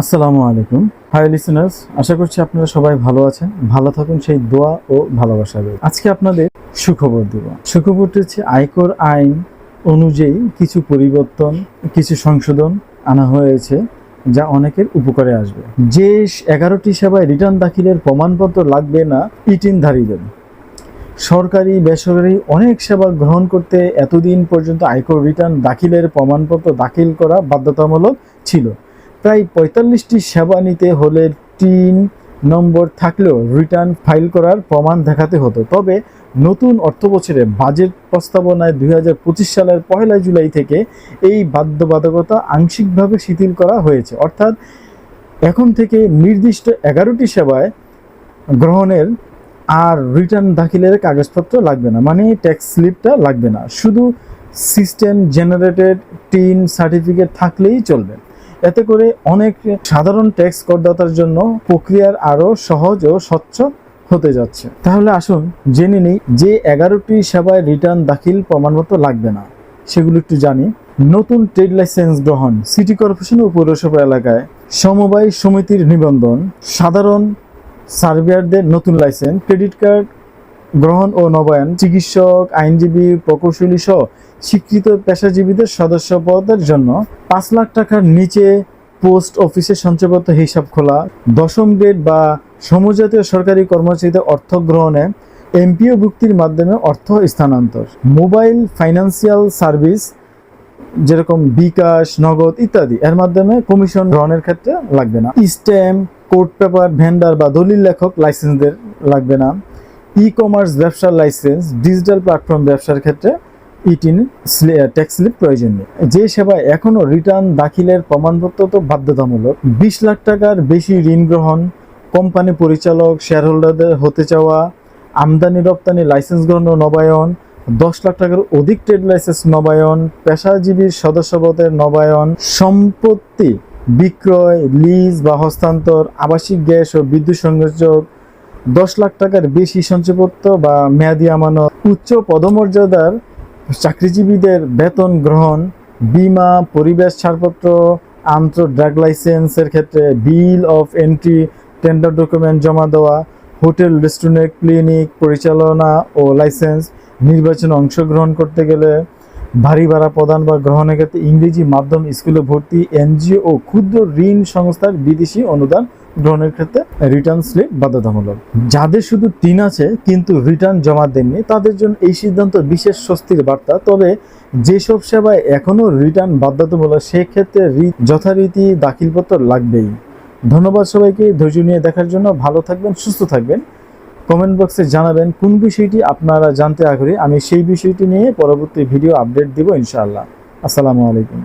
আসসালামু আলাইকুম। High listeners আশা করছি আপনারা সবাই ভালো আছেন। ভালো থাকুন, সেই দোয়া ও ভালোবাসা রইল আজকে আপনাদের সুখবর দেব। সুখবরটি হচ্ছে আয়কর আইন অনুযায়ী কিছু পরিবর্তন, কিছু সংশোধন আনা হয়েছে, যা অনেকের উপকারে আসবে। যে এগারোটি সেবায় রিটার্ন দাখিলের প্রমাণপত্র লাগবে না ইটিনধারীদের সরকারি, বেসরকারি অনেক সেবা গ্রহণ করতে এতদিন পর্যন্ত আয়কর রিটার্ন দাখিলের প্রমাণপত্র দাখিল করা বাধ্যতামূলক ছিল। প্রায় পঁয়তাল্লিশটি সেবা নিতে হলে তিন নম্বর থাকলেও রিটার্ন ফাইল করার প্রমাণ দেখাতে হতো। তবে নতুন অর্থ বছরে বাজেট প্রস্তাবনায় দুই হাজার পঁচিশ সালের পহেলা জুলাই থেকে এই বাধ্যবাধকতা আংশিকভাবে শিথিল করা হয়েছে। অর্থাৎ এখন থেকে নির্দিষ্ট এগারোটি সেবায় গ্রহণের আর রিটার্ন দাখিলের কাগজপত্র লাগবে না মানে ট্যাক্স স্লিপটা লাগবে না। শুধু সিস্টেম জেনারেটেড টিন সার্টিফিকেট থাকলেই চলবে। এতে করে অনেক সাধারণ ট্যাক্স করদাতার জন্য প্রক্রিয়ার আরও সহজ ও স্বচ্ছ হতে যাচ্ছে। তাহলে আসুন জেনে নিই যে এগারোটি সেবায় রিটার্ন দাখিল প্রমাণপত্র লাগবে না। সেগুলো একটু জানি। নতুন ট্রেড লাইসেন্স গ্রহণ সিটি কর্পোরেশন ও পৌরসভা এলাকায় সমবায় সমিতির নিবন্ধন, সাধারণ সার্ভেয়ারদের নতুন লাইসেন্স ক্রেডিট কার্ড গ্রহণ ও নবায়ন, চিকিৎসক, আইনজীবী, প্রকৌশলী সহ স্বীকৃত পেশাজীবীদের সদস্য পদের জন্য পাঁচ লাখ টাকার নিচে পোস্ট অফিসে সঞ্চয়পত্র হিসাব খোলা, দশম গ্রেড বা সমজাতীয় সরকারি কর্মচারীদের অর্থ গ্রহণে এমপিও ভুক্তির মাধ্যমে অর্থ স্থানান্তর, মোবাইল ফাইন্যান্সিয়াল সার্ভিস যেরকম বিকাশ, নগদ ইত্যাদি। এর মাধ্যমে কমিশন গ্রহণের ক্ষেত্রে লাগবে না। স্ট্যাম্প কোর্ট পেপার, ভেন্ডার বা দলিল লেখক লাইসেন্সদের লাগবে না। ই কমার্স ব্যবসার লাইসেন্স ডিজিটাল প্ল্যাটফর্ম ব্যবসার ক্ষেত্রে ইটিন ট্যাক্স স্লিপ প্রয়োজন নেই যে সেবা এখনও রিটার্ন দাখিলের প্রমাণপত্র তো বাধ্যতামূলক। বিশ লাখ টাকার বেশি ঋণ গ্রহণ কোম্পানি পরিচালক শেয়ার হোল্ডারদের হতে চাওয়া, আমদানি রপ্তানি লাইসেন্স গ্রহণ নবায়ন, দশ লাখ টাকার অধিক ট্রেড লাইসেন্স নবায়ন পেশাজীবীর সদস্যপদের নবায়ন, সম্পত্তি বিক্রয় লিজ বা হস্তান্তর, আবাসিক গ্যাস ও বিদ্যুৎ সংযোগ দশ লাখ টাকার বেশি সঞ্চয়পত্র বা মেয়াদি আমানত, উচ্চ পদমর্যাদার চাকরিজীবীদের বেতন গ্রহণ, বিমা, পরিবেশ ছাড়পত্র আন্তঃ ড্রাগ লাইসেন্সের ক্ষেত্রে bill of entry, tender document জমা দেওয়া, হোটেল, রেস্টুরেন্ট, ক্লিনিক পরিচালনা ও লাইসেন্স নির্বাচনে অংশগ্রহণ করতে গেলে ভারী ভাড়া প্রদান বা গ্রহণের ক্ষেত্রে ইংরেজি মাধ্যম স্কুলে ভর্তি এনজিও ও ক্ষুদ্র ঋণ সংস্থার বিদেশি অনুদান গ্রহণের ক্ষেত্রে রিটার্ন স্লিপ বাধ্যতামূলক। যাদের শুধু টিন আছে, কিন্তু রিটার্ন জমা দেননি, তাদের জন্য এই সিদ্ধান্ত বিশেষ স্বস্তির বার্তা। তবে যেসব সেবায় এখনও রিটার্ন বাধ্যতামূলক, সেক্ষেত্রে যথারীতি দাখিলপত্র লাগবেই। ধন্যবাদ সবাইকে, ধৈর্য নিয়ে দেখার জন্য। ভালো থাকবেন, সুস্থ থাকবেন। কমেন্ট বক্সে জানাবেন কোন বিষয়টি আপনারা জানতে আগ্রহী। আমি সেই বিষয়টি নিয়ে পরবর্তী ভিডিও আপডেট দিব ইনশাআল্লাহ। আসসালামু আলাইকুম।